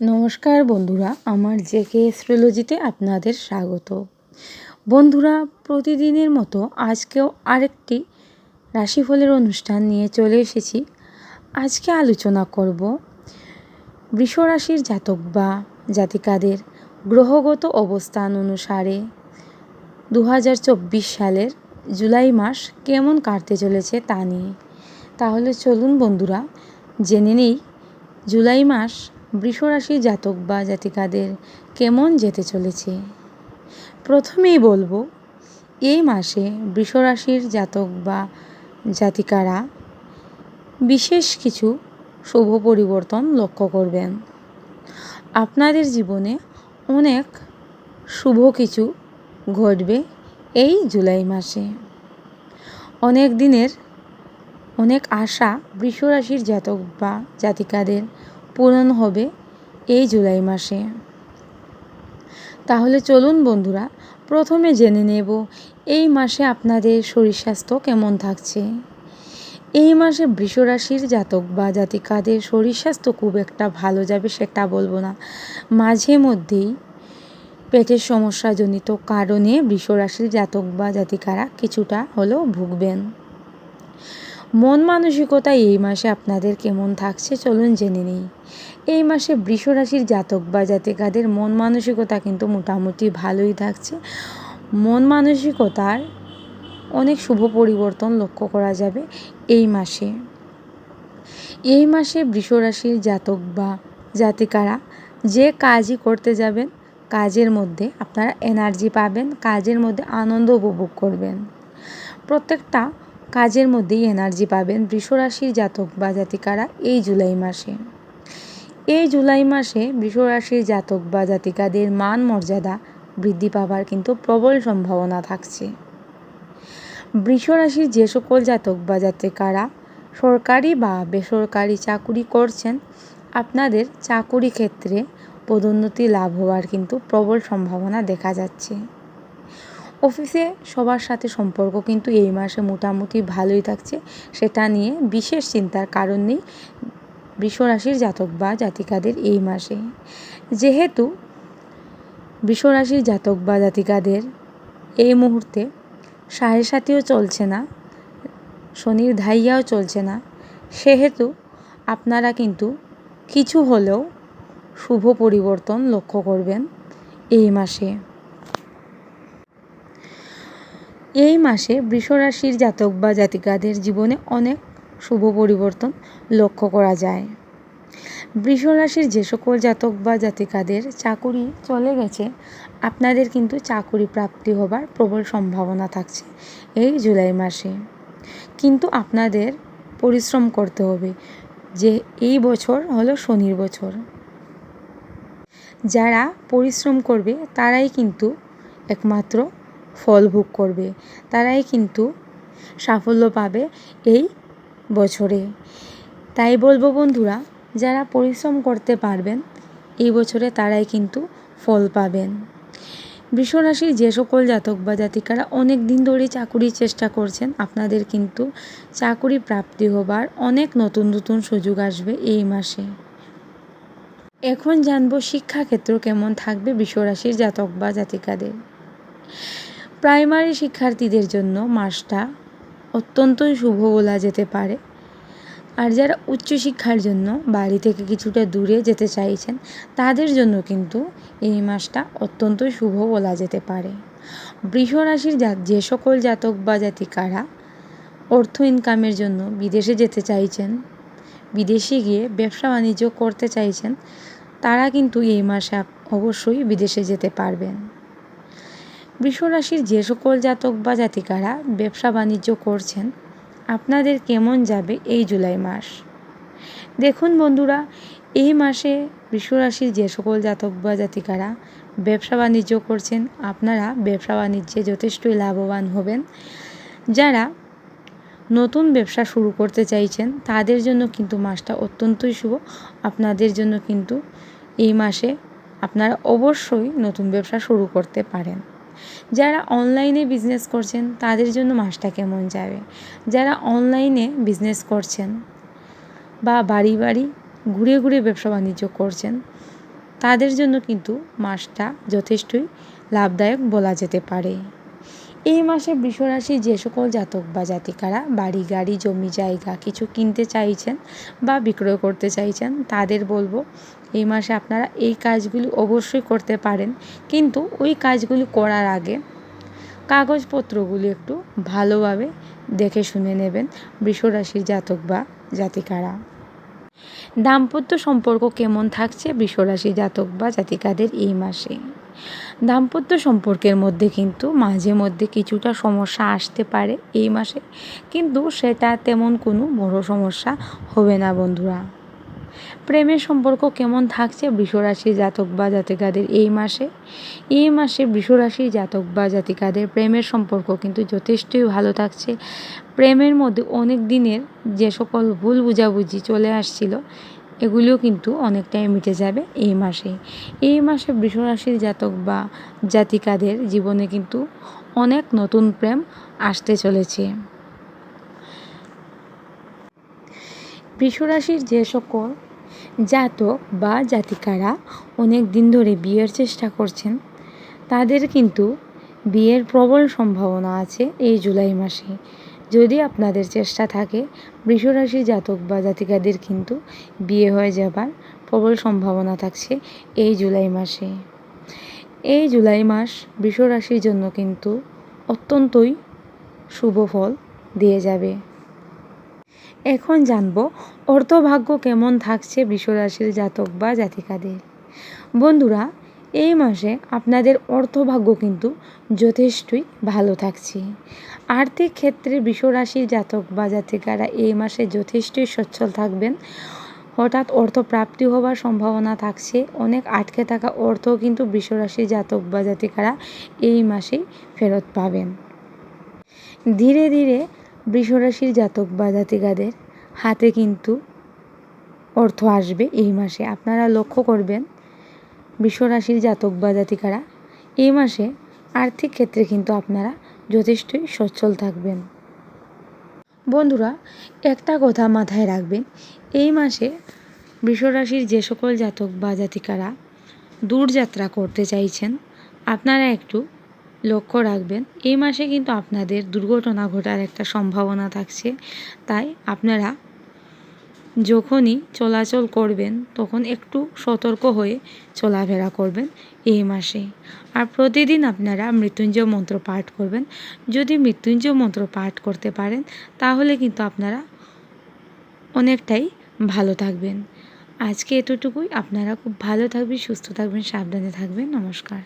নমস্কার বন্ধুরা, আমার জেকে অ্যাস্ট্রোলজিতে আপনাদের স্বাগত। বন্ধুরা, প্রতিদিনের মতো আজকেও আরেকটি রাশিফলের অনুষ্ঠান নিয়ে চলে এসেছি। আজকে আলোচনা করব বৃষ রাশির জাতক বা জাতিকাদের গ্রহগত অবস্থান অনুসারে দু হাজার চব্বিশ সালের জুলাই মাস কেমন কাটতে চলেছে তা নিয়ে। তাহলে চলুন বন্ধুরা, জেনে নেই জুলাই মাস বৃষরাশির জাতক বা জাতিকাদের কেমন যেতে চলেছে? প্রথমেই বলব এই মাসে বৃষরাশির জাতক বা জাতিকারা বিশেষ কিছু শুভ পরিবর্তন লক্ষ্য করবেন। আপনাদের জীবনে অনেক শুভ কিছু ঘটবে এই জুলাই মাসে। অনেক দিনের অনেক আশা বৃষরাশির জাতক বা জাতিকাদের পূরণ হবে এই জুলাই মাসে। তাহলে চলুন বন্ধুরা, প্রথমে জেনে নেব এই মাসে আপনাদের শরীর স্বাস্থ্য কেমন থাকছে। এই মাসে বৃষরাশির জাতক বা জাতিকাদের শরীর স্বাস্থ্য খুব একটা ভালো যাবে সেটা বলব না। মাঝে মধ্যেই পেটের সমস্যাজনিত কারণে বৃষরাশির জাতক বা জাতিকারা কিছুটা হলেও ভুগবেন। মন মানসিকতা এই মাসে আপনাদের কেমন থাকছে চলুন জেনে নিই। এই মাসে বৃষরাশির জাতক বা জাতিকাদের মন মানসিকতা কিন্তু মোটামুটি ভালোই থাকছে। মন মানসিকতার অনেক শুভ পরিবর্তন লক্ষ্য করা যাবে এই মাসে। এই মাসে বৃষরাশির জাতক বা জাতিকারা যে কাজই করতে যাবেন, কাজের মধ্যে আপনারা এনার্জি পাবেন, কাজের মধ্যে আনন্দ উপভোগ করবেন। প্রত্যেকটা কাজের মধ্যেই এনার্জি পাবেন বৃষরাশির জাতক বা জাতিকারা এই জুলাই মাসে। এই জুলাই মাসে বৃষরাশির জাতক বা জাতিকাদের মান মর্যাদা বৃদ্ধি পাবার কিন্তু প্রবল সম্ভাবনা থাকছে। বৃষরাশির যে সকল জাতক বা জাতিকারা সরকারি বা বেসরকারি চাকুরি করছেন, আপনাদের চাকুরি ক্ষেত্রে পদোন্নতি লাভ হওয়ার কিন্তু প্রবল সম্ভাবনা দেখা যাচ্ছে। অফিসে সবার সাথে সম্পর্ক কিন্তু এই মাসে মোটামুটি ভালোই থাকছে, সেটা নিয়ে বিশেষ চিন্তার কারণ নেই। বৃষরাশির জাতক বা জাতিকাদের এই মাসে। যেহেতু বৃষরাশির জাতক বা জাতিকাদের এই মুহূর্তে সাড়ে সাতিও চলছে না, শনির ধাইয়াও চলছে না, সেহেতু আপনারা কিন্তু কিছু হলেও শুভ পরিবর্তন লক্ষ্য করবেন এই মাসে। এই মাসে বৃষরাশির জাতক বা জাতিকাদের জীবনে অনেক শুভ পরিবর্তন লক্ষ্য করা যায়। বৃষরাশির যে সকল জাতক বা জাতিকাদের চাকুরি চলে গেছে, আপনাদের কিন্তু চাকুরি প্রাপ্তি হবার প্রবল সম্ভাবনা থাকছে এই জুলাই মাসে। কিন্তু আপনাদের পরিশ্রম করতে হবে যে এই বছর হলো শনির বছর। যারা পরিশ্রম করবে, তারাই কিন্তু একমাত্র ফল ভোগ করবে। তারাই কিন্তু সাফল্য পাবে এই বছরে। তাই বলব বন্ধুরা, যারা পরিশ্রম করতে পারবেন, এই বছরে তারাই কিন্তু ফল পাবেন। বৃষরাশির যে সকল জাতক বা জাতিকারা অনেক দিন ধরেই চাকুরির চেষ্টা করছেন, আপনাদের কিন্তু চাকুরি প্রাপ্তি হবার অনেক নতুন নতুন সুযোগ আসবে এই মাসে। এখন জানব শিক্ষাক্ষেত্র কেমন থাকবে বিশ্বরাশির জাতক বা জাতিকাদের। প্রাইমারি শিক্ষার্থীদের জন্য মাসটা অত্যন্তই শুভ বলা যেতে পারে। আর যারা উচ্চশিক্ষার জন্য বাড়ি থেকে কিছুটা দূরে যেতে চাইছেন, তাদের জন্য কিন্তু এই মাসটা অত্যন্তই শুভ বলা যেতে পারে। বৃষরাশির যে সকল জাতক বা জাতিকারা অর্থ ইনকামের জন্য বিদেশে যেতে চাইছেন, বিদেশে গিয়ে ব্যবসা বাণিজ্য করতে চাইছেন, তারা কিন্তু এই মাসে অবশ্যই বিদেশে যেতে পারবেন। বৃষরাশির যে সকল জাতক বা জাতিকারা ব্যবসা বাণিজ্য করছেন, আপনাদের কেমন যাবে এই জুলাই মাস? দেখুন বন্ধুরা, এই মাসে বৃষরাশির যে সকল জাতক বা জাতিকারা ব্যবসা বাণিজ্য করছেন, আপনারা ব্যবসা বাণিজ্যে যথেষ্টই লাভবান হবেন। যারা নতুন ব্যবসা শুরু করতে চাইছেন, তাদের জন্য কিন্তু মাসটা অত্যন্তই শুভ। আপনাদের জন্য কিন্তু এই মাসে আপনারা অবশ্যই নতুন ব্যবসা শুরু করতে পারেন। যারা অনলাইনে বিজনেস করছেন, তাদের জন্য মাসটা কেমন যাবে? যারা অনলাইনে বিজনেস করছেন বা বাড়ি বাড়ি ঘুরে ঘুরে ব্যবসা বাণিজ্য করছেন, তাদের জন্য কিন্তু মাসটা যথেষ্টই লাভদায়ক বলা যেতে পারে। এই মাসে বৃষরাশি যে সকল জাতক বা জাতিকারা বাড়ি, গাড়ি, জমি, জায়গা কিছু কিনতে চাইছেন বা বিক্রয় করতে চাইছেন, তাদের বলব এই মাসে আপনারা এই কাজগুলি অবশ্যই করতে পারেন। কিন্তু ওই কাজগুলি করার আগে কাগজপত্রগুলি একটু ভালোভাবে দেখে শুনে নেবেন বৃষরাশির জাতক বা জাতিকারা। দাম্পত্য সম্পর্ক কেমন থাকছে বৃষরাশি জাতক বা জাতিকাদের এই মাসে? দাম্পত্য সম্পর্কের মধ্যে কিন্তু মাঝে মধ্যে কিছুটা সমস্যা আসতে পারে এই মাসে। কিন্তু সেটা তেমন কোনো বড় সমস্যা হবে না বন্ধুরা। প্রেমের সম্পর্ক কেমন থাকছে বৃষরাশি জাতক বা জাতিকাদের এই মাসে? এই মাসে বৃষরাশির জাতক বা জাতিকাদের প্রেমের সম্পর্ক কিন্তু যথেষ্টই ভালো থাকছে। প্রেমের মধ্যে অনেক দিনের যে সকল ভুল বুঝাবুঝি চলে আসছিল এগুলিও কিন্তু অনেকটাই মিটে যাবে এই মাসে। এই মাসে বৃষরাশির জাতক বা জাতিকাদের জীবনে কিন্তু অনেক নতুন প্রেম আসতে চলেছে। বৃষরাশির যে সকল জাতক বা জাতিকারা অনেক দিন ধরে বিয়ের চেষ্টা করছেন, তাদের কিন্তু বিয়ের প্রবল সম্ভাবনা আছে এই জুলাই মাসে। যদি আপনাদের চেষ্টা থাকে, বৃষরাশি জাতক বা জাতিকাদের কিন্তু বিয়ে হয়ে যাবার প্রবল সম্ভাবনা থাকছে এই জুলাই মাসে। এই জুলাই মাস বৃষরাশির জন্য কিন্তু অত্যন্তই শুভ ফল দিয়ে যাবে। এখন জানব অর্থভাগ্য কেমন থাকছে বৃষরাশির জাতক বা জাতিকাদের। বন্ধুরা এই মাসে আপনাদের অর্থভাগ্য কিন্তু যথেষ্টই ভালো থাকছে। আর্থিক ক্ষেত্রে বিশ্বরাশির জাতক বা জাতিকারা এই মাসে যথেষ্টই সচ্ছল থাকবেন। হঠাৎ অর্থ প্রাপ্তি হবার সম্ভাবনা থাকছে। অনেক আটকে থাকা অর্থ কিন্তু বিশ্বরাশি জাতক বা জাতিকারা এই মাসেই ফেরত পাবেন। ধীরে ধীরে বৃষরাশির জাতক বা জাতিকাদের হাতে কিন্তু অর্থ আসবে এই মাসে। আপনারা লক্ষ্য করবেন বিশ্বরাশির জাতক বা জাতিকারা, এই মাসে আর্থিক ক্ষেত্রে কিন্তু আপনারা যথেষ্টই সচ্ছল থাকবেন। বন্ধুরা, একটা কথা মাথায় রাখবেন, এই মাসে বৃষরাশির যে সকল জাতক বা জাতিকারা দূরযাত্রা করতে চাইছেন, আপনারা একটু লক্ষ্য রাখবেন, এই মাসে কিন্তু আপনাদের দুর্ঘটনা ঘটার একটা সম্ভাবনা থাকছে। তাই আপনারা যখনই চলাচল করবেন, তখন একটু সতর্ক হয়ে চলাফেরা করবেন এই মাসে। আর প্রতিদিন আপনারা মৃত্যুঞ্জয় মন্ত্র পাঠ করবেন। যদি মৃত্যুঞ্জয় মন্ত্র পাঠ করতে পারেন, তাহলে কিন্তু আপনারা অনেকটাই ভালো থাকবেন। আজকে এতটুকুই। আপনারা খুব ভালো থাকবেন, সুস্থ থাকবেন, সাবধানে থাকবেন। নমস্কার।